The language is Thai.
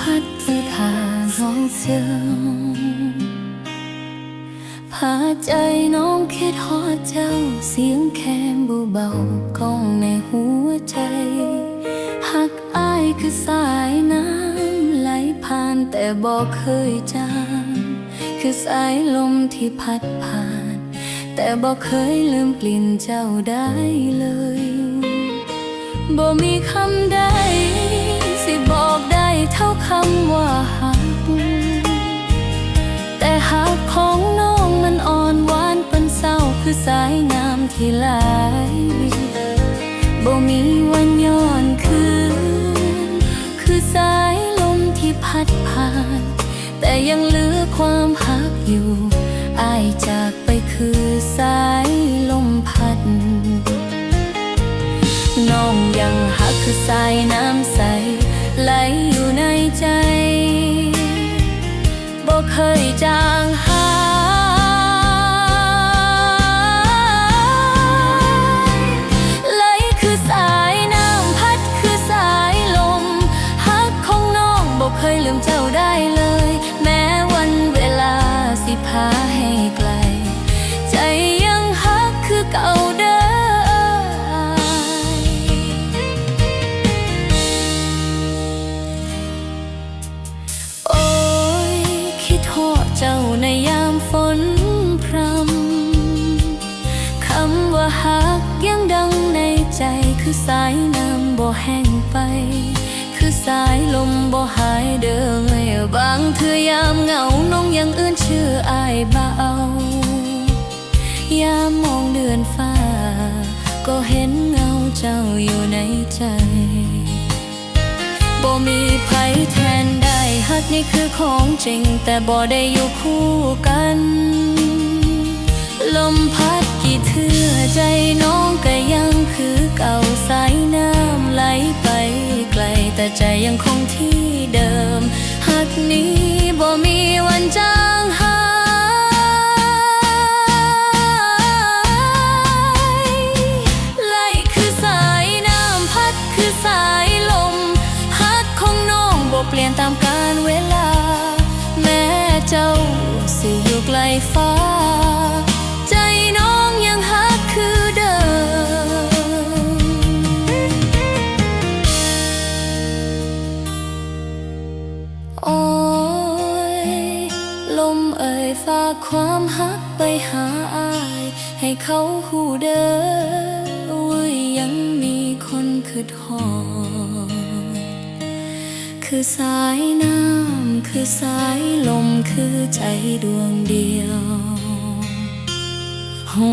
พัดที่ขาของเธอ พาใจน้องคิดฮอดเจ้า เสียงแค่เบาๆก้องในหัวใจ หักอายคือสายน้ำไหลผ่านแต่บอกเคยจางคือสายลมที่พัดผ่าน แต่บอกเคยลืมกลิ่นเจ้าได้เลยบ่มีคำใดสิบอกได้เท่าคำว่า ที่หลบ่มีวันย้อนคืน คือสายลมที่พัดผ่าน แต่ยังเหลือความหักอยู่อายจากไปคือสายลมพัด น้องยังหักคือสายน้ำใส ไหลอยู่ในใจบ่เคยจาง ว่าหักยังดังในใจคือสายน้ำบ่แห้งไป คือสายลมบ่หายเดินบางเธอยามเหงาน้องยังเอื้อนชื่ออายเบายามมองเดือนฟ้า ก็เห็นเงาเจ้าอยู่ในใจบ่มีไผแทนได้ฮักนี่คือของจริง แต่บ่ได้อยู่คู่กัน ลมพัด เทื่อใจน้องก็ยังคือเก่าสายน้ำไหลไปไกล แต่ใจยังคงที่เดิมฮักนี้บ่มีวันจางหายไหลคือสายน้ำพัดคือสายลมฮักของน้องบ่เปลี่ยนตามกาลเวลา แม้เจ้าสิอยู่ไกลฟ้า ฝากความฮักไปหาอาย ให้เขาหูเด้อว่ายังมีคนคือทอคือสายน้ำคือสายลมคือใจดวงเดียวหู